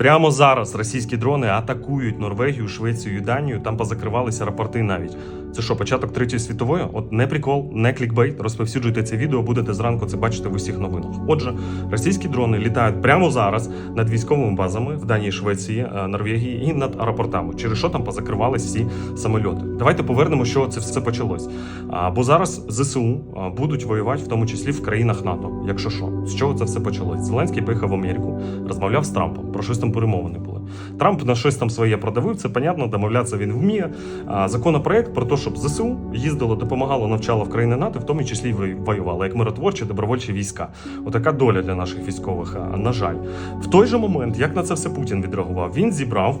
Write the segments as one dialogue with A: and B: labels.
A: Прямо зараз російські дрони атакують Норвегію, Швецію і Данію. Там позакривалися рапорти навіть. Це що, початок третьої світової? От не прикол, не клікбейт. Розповсюджуйте це відео, будете зранку це бачити в усіх новинах. Отже, російські дрони літають прямо зараз над військовими базами в Данії, Швеції, е, Норвегії і над аеропортами. Через що там позакривались всі самольоти. Давайте повернемо, що це все почалось. Бо зараз ЗСУ будуть воювати, в тому числі в країнах НАТО. Якщо що, з чого це все почалось? Зеленський поїхав в Америку, розмовляв з Трампом. Про щось там перемовини були. Трамп на щось там своє продавив. Це понятно, домовлятися він вміє. Законопроект про те, щоб ЗСУ їздило, допомагало, навчало в країни НАТО, в тому числі й воювало, як миротворчі добровольчі війська. Отака доля для наших військових. На жаль, в той же момент, як на це все Путін відреагував, він зібрав.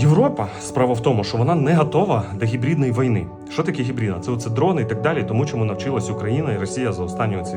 A: Європа справа в тому, що вона не готова до гібридної війни. Що таке гібридна? Це оце дрони і так далі, тому чому навчилась Україна і Росія за останні ці